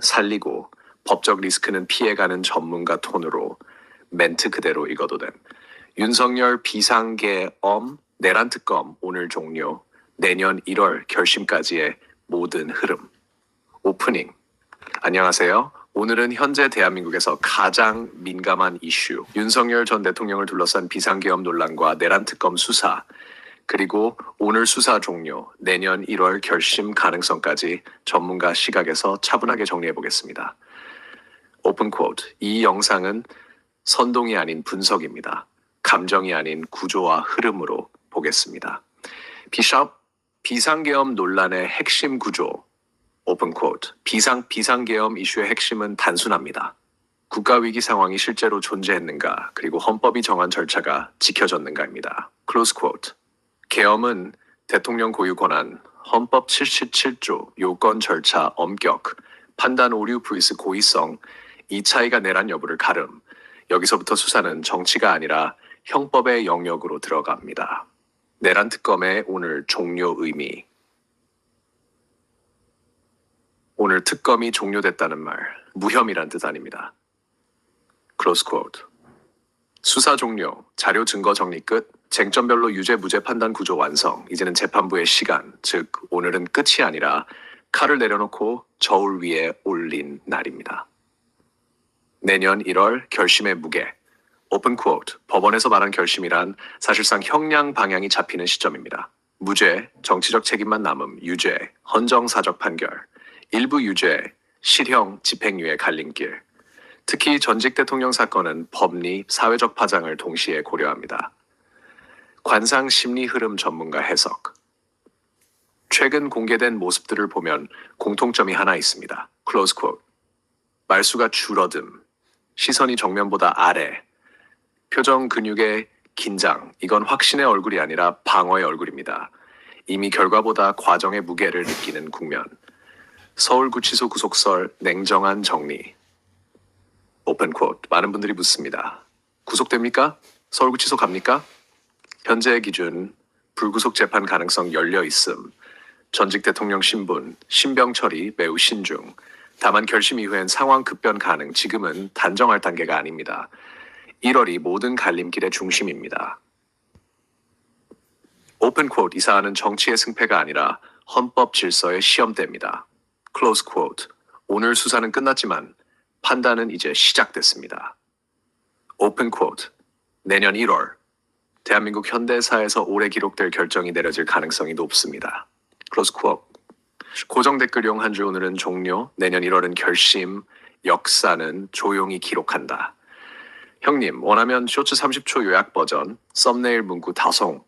살리고 법적 리스크는 피해가는 전문가 톤으로 멘트 그대로 읽어도 됨. 윤석열 비상계엄 내란 특검 오늘 종료. 내년 1월 결심까지의 모든 흐름. 오프닝. 안녕하세요. 오늘은 현재 대한민국에서 가장 민감한 이슈, 윤석열 전 대통령을 둘러싼 비상계엄 논란과 내란 특검 수사, 그리고 오늘 수사 종료, 내년 1월 결심 가능성까지 전문가 시각에서 차분하게 정리해 보겠습니다. 오픈 쿼트. 이 영상은 선동이 아닌 분석입니다. 감정이 아닌 구조와 흐름으로 보겠습니다. 비샵 비상계엄 논란의 핵심 구조. 오픈 쿼트. 비상 비상계엄 이슈의 핵심은 단순합니다. 국가 위기 상황이 실제로 존재했는가, 그리고 헌법이 정한 절차가 지켜졌는가입니다. 클로즈 쿼트. 계엄은 대통령 고유 권한, 헌법 77조 요건 절차 엄격, 판단 오류 vs 고의성, 이 차이가 내란 여부를 가름. 여기서부터 수사는 정치가 아니라 형법의 영역으로 들어갑니다. 내란 특검의 오늘 종료 의미. 오늘 특검이 종료됐다는 말, 무혐의란 뜻 아닙니다. 클로스 쿼트. 수사 종료, 자료 증거 정리 끝, 쟁점별로 유죄 무죄 판단 구조 완성. 이제는 재판부의 시간, 즉 오늘은 끝이 아니라 칼을 내려놓고 저울 위에 올린 날입니다. 내년 1월 결심의 무게. 오픈 쿼트. 법원에서 말한 결심이란 사실상 형량 방향이 잡히는 시점입니다. 무죄, 정치적 책임만 남음, 유죄, 헌정사적 판결, 일부 유죄, 실형, 집행유예 갈림길. 특히 전직 대통령 사건은 법리, 사회적 파장을 동시에 고려합니다. 관상 심리 흐름 전문가 해석. 최근 공개된 모습들을 보면 공통점이 하나 있습니다. 클로즈 쿼트. 말수가 줄어듦, 시선이 정면보다 아래, 표정 근육의 긴장, 이건 확신의 얼굴이 아니라 방어의 얼굴입니다. 이미 결과보다 과정의 무게를 느끼는 국면. 서울구치소 구속설 냉정한 정리. 오픈 쿼트. 많은 분들이 묻습니다. 구속됩니까? 서울구치소 갑니까? 현재 기준 불구속 재판 가능성 열려 있음. 전직 대통령 신분, 신병 처리 매우 신중. 다만 결심 이후엔 상황 급변 가능. 지금은 단정할 단계가 아닙니다. 1월이 모든 갈림길의 중심입니다. 오픈 쿼트. 이 사안은 정치의 승패가 아니라 헌법 질서의 시험대입니다. 클로즈 쿼트. 오늘 수사는 끝났지만 판단은 이제 시작됐습니다. 오픈 쿼트. 내년 1월 대한민국 현대사에서 오래 기록될 결정이 내려질 가능성이 높습니다. 클로즈 쿼트. 고정 댓글용 한줄 오늘은 종료, 내년 1월은 결심, 역사는 조용히 기록한다. 형님, 원하면 쇼츠 30초 요약 버전, 썸네일 문구 다송,